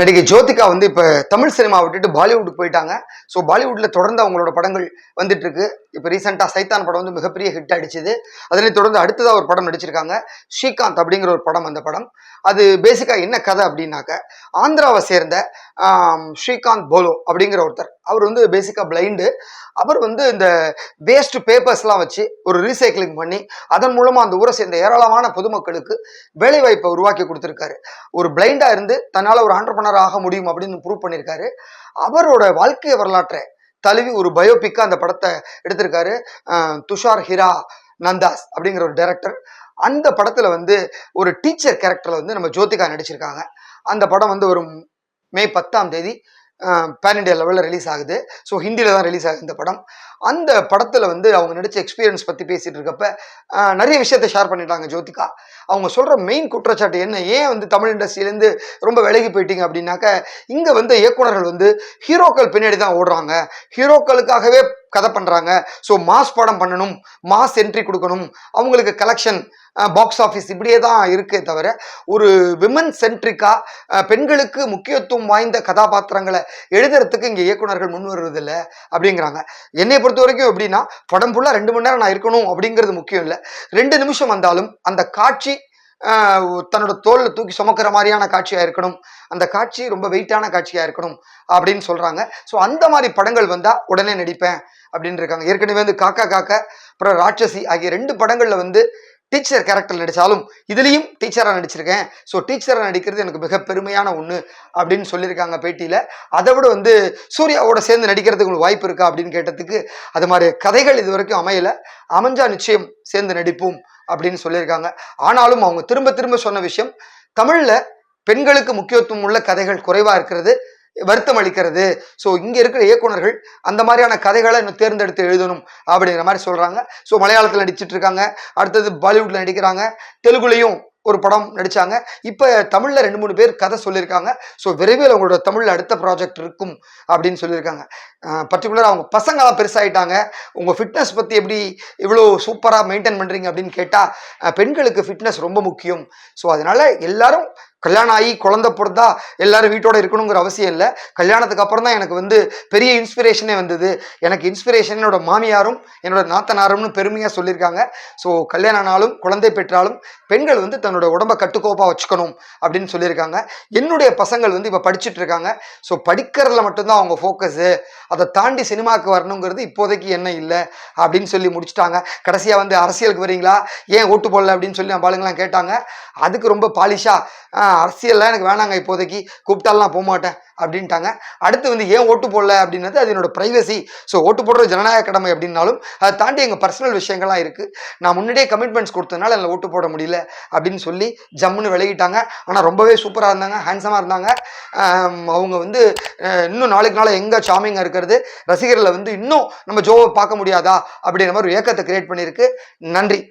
நடிகை ஜோதிகா வந்து இப்போ தமிழ் சினிமா விட்டுட்டு பாலிவுட்டுக்கு போயிட்டாங்க. ஸோ பாலிவுட்டில் தொடர்ந்து அவங்களோட படங்கள் வந்துட்டு இருக்கு இப்போ ரீசெண்டாக சைத்தான் படம் வந்து மிகப்பெரிய ஹிட் அடிச்சுது. அதனை தொடர்ந்து அடுத்ததாக ஒரு படம் நடிச்சிருக்காங்க. ஸ்ரீகாந்த் அப்படிங்கிற ஒரு படம் அந்த படம். அது பேசிக்காக என்ன கதை அப்படின்னாக்க ஆந்திராவை சேர்ந்த ஸ்ரீகாந்த் போலோ அப்படிங்கிற ஒருத்தர். அவர் வந்து பேசிக்காக பிளைண்டு அவர் வந்து இந்த வேஸ்ட் பேப்பர்ஸ்லாம் வச்சு ஒரு ரீசைக்கிளிங் பண்ணி அதன் மூலமாக அந்த ஊரை சேர்ந்த ஏராளமான பொதுமக்களுக்கு வேலைவாய்ப்பை உருவாக்கி கொடுத்துருக்காரு. ஒரு பிளைண்டாக இருந்து தன்னால் ஒரு ஆண்டர்பனர் ஆக முடியும் அப்படின்னு ப்ரூவ் பண்ணியிருக்காரு அவரோட வாழ்க்கை வரலாற்றை தழுவி ஒரு பயோபிக்காக அந்த படத்தை எடுத்திருக்காரு துஷார் ஹிரா நந்தாஸ் அப்படிங்கிற ஒரு டைரக்டர் அந்த படத்தில் வந்து ஒரு டீச்சர் கேரக்டரில் வந்து நம்ம ஜோதிகா நடிச்சிருக்காங்க. அந்த படம் வந்து ஒரு மே பத்தாம் தேதி. பேன் இண்டியா லெவலில் ரிலீஸ் ஆகுது. ஸோ ஹிந்தியில் தான் ரிலீஸ் ஆகுது இந்த படம். அந்த படத்தில் வந்து அவங்க நடித்த எக்ஸ்பீரியன்ஸ் பற்றி பேசிகிட்டு இருக்கப்ப நிறைய விஷயத்தை ஷேர் பண்ணிட்டாங்க ஜோதிகா. அவங்க சொல்கிற மெயின் குற்றச்சாட்டு என்ன? ஏன் வந்து தமிழ் இண்டஸ்ட்ரியிலேருந்து ரொம்ப விலகி போயிட்டீங்க அப்படின்னாக்க இங்கே வந்து இயக்குனர்கள் வந்து ஹீரோக்கள் பின்னாடி தான் ஓடுறாங்க. ஹீரோக்களுக்காகவே கதை பண்ணுறாங்க ஸோ மாஸ் படம் பண்ணணும் மாஸ் என்ட்ரி கொடுக்கணும். அவங்களுக்கு கலெக்ஷன் பாக்ஸ் ஆஃபீஸ் இப்படியே தான் இருக்கே தவிர ஒரு விமன் சென்ட்ரிக்காக பெண்களுக்கு முக்கியத்துவம் வாய்ந்த கதாபாத்திரங்களை எழுதுறதுக்கு இங்கே இயக்குனர்கள் முன் வருவதில்லை அப்படிங்கிறாங்க. என்னை பொறுத்த வரைக்கும் எப்படின்னா படம் ஃபுல்லாக ரெண்டு மணி நேரம் நான் இருக்கணும் அப்படிங்கிறது முக்கியம் இல்லை. ரெண்டு நிமிஷம் வந்தாலும் அந்த காட்சி தன்னோட தோல்ல தூக்கி சுமக்கிற மாதிரியான காட்சியாக இருக்கணும். அந்த காட்சி ரொம்ப வெயிட்டான காட்சியாக இருக்கணும் அப்படின்னு சொல்கிறாங்க ஸோ அந்த மாதிரி படங்கள் வந்தால் உடனே நடிப்பேன் அப்படின்னு இருக்காங்க. ஏற்கனவே வந்து காக்கா காக்கா அப்புறம் ராட்சசி ஆகிய ரெண்டு படங்களில் வந்து டீச்சர் கேரக்டர் நடித்தாலும் இதுலேயும் டீச்சராக நடிச்சிருக்கேன். ஸோ டீச்சராக நடிக்கிறது எனக்கு மிக பெருமையான ஒன்று அப்படின்னு சொல்லியிருக்காங்க பேட்டியில். அதை விட வந்து சூர்யாவோட சேர்ந்து நடிக்கிறதுக்கு உங்களுக்கு வாய்ப்பு இருக்கா அப்படின்னு கேட்டதுக்கு அது மாதிரி கதைகள் இது வரைக்கும் அமையலை. அமைஞ்சா நிச்சயம் சேர்ந்து நடிப்போம் அப்படின்னு சொல்லியிருக்காங்க. ஆனாலும் அவங்க திரும்ப திரும்ப சொன்ன விஷயம் தமிழில் பெண்களுக்கு முக்கியத்துவம் உள்ள கதைகள் குறைவாக இருக்கிறது வருத்தம் அளிக்கிறது. ஸோ இங்கே இருக்கிற இயக்குனர்கள் அந்த மாதிரியான கதைகளை இன்னும் தேர்ந்தெடுத்து எழுதணும் அப்படிங்கிற மாதிரி சொல்கிறாங்க ஸோ மலையாளத்தில் நடிச்சிட்டு இருக்காங்க. அடுத்தது பாலிவுட்டில் நடிக்கிறாங்க. தெலுங்குலேயும் ஒரு படம் நடித்தாங்க இப்போ தமிழில் ரெண்டு மூணு பேர் கதை சொல்லியிருக்காங்க. ஸோ விரைவில் அவங்களோட தமிழில் அடுத்த ப்ராஜெக்ட் இருக்கும் அப்படின்னு சொல்லியிருக்காங்க. பர்டிகுலராக அவங்க பசங்களாம் பெருசாகிட்டாங்க உங்கள் ஃபிட்னஸ் பற்றி எப்படி இவ்வளோ சூப்பராக மெயின்டைன் பண்ணுறீங்க அப்படின்னு கேட்டால் பெண்களுக்கு ஃபிட்னஸ் ரொம்ப முக்கியம். ஸோ அதனால் எல்லாரும் கல்யாணம் ஆகி குழந்தை பிறந்தா எல்லாரும் வீட்டோட இருக்கணுங்கிற அவசியம் இல்லை. கல்யாணத்துக்கு அப்புறம் தான் எனக்கு வந்து பெரிய இன்ஸ்பிரேஷனே வந்தது. எனக்கு இன்ஸ்பிரேஷன் என்னோட மாமியாரும் என்னோட நாத்தனாரும்னு பெருமையாக சொல்லியிருக்காங்க. ஸோ கல்யாணம் ஆனாலும் குழந்தை பெற்றாலும் பெண்கள் வந்து தன்னோட உடம்ப கட்டுக்கோப்பாக வச்சுக்கணும் அப்படின்னு சொல்லியிருக்காங்க. என்னுடைய பசங்கள் வந்து இப்போ படிச்சுட்டு இருக்காங்க ஸோ படிக்கிறதுல மட்டும்தான் அவங்க ஃபோக்கஸு அதை தாண்டி சினிமாவுக்கு வரணுங்கிறது இப்போதைக்கு என்ன இல்லை அப்படின்னு சொல்லி முடிச்சுட்டாங்க. கடைசியாக வந்து அரசியலுக்கு வரீங்களா? ஏன் ஓட்டு போடல அப்படின்னு சொல்லி நம்ம ஆளுங்களாம் கேட்டாங்க. அதுக்கு ரொம்ப பாலிஷாக அரசியல்லாம் எனக்கு வேணாங்க இப்போதைக்கு. கூப்பிட்டாலாம் போக மாட்டேன் அப்படின்ட்டாங்க. அடுத்து வந்து ஏன் ஓட்டு போடல அப்படின்னது அது என்னோட ப்ரைவசி ஸோ ஓட்டு போடுற ஜனநாயக கடமை அப்படின்னாலும் அதை தாண்டி எங்கள் பர்சனல் விஷயங்கள்லாம் இருக்குது நான் முன்னாடியே கமிட்மெண்ட்ஸ் கொடுத்ததுனால என்னால் ஓட்டு போட முடியல அப்படின்னு சொல்லி ஜம்முன்னு விலகிட்டாங்க. ஆனால் ரொம்பவே சூப்பராக இருந்தாங்க ஹேண்ட்ஸமாக இருந்தாங்க. அவங்க வந்து இன்னும் நாளுக்கு நாள் எங்கே சாமிங்காக இருக்கிறது? ரசிகர்களை வந்து இன்னும் நம்ம ஜோவை பார்க்க முடியாதா? அப்படிங்கிற மாதிரி ஒரு ஏக்கத்தை கிரியேட் பண்ணியிருக்கு. நன்றி.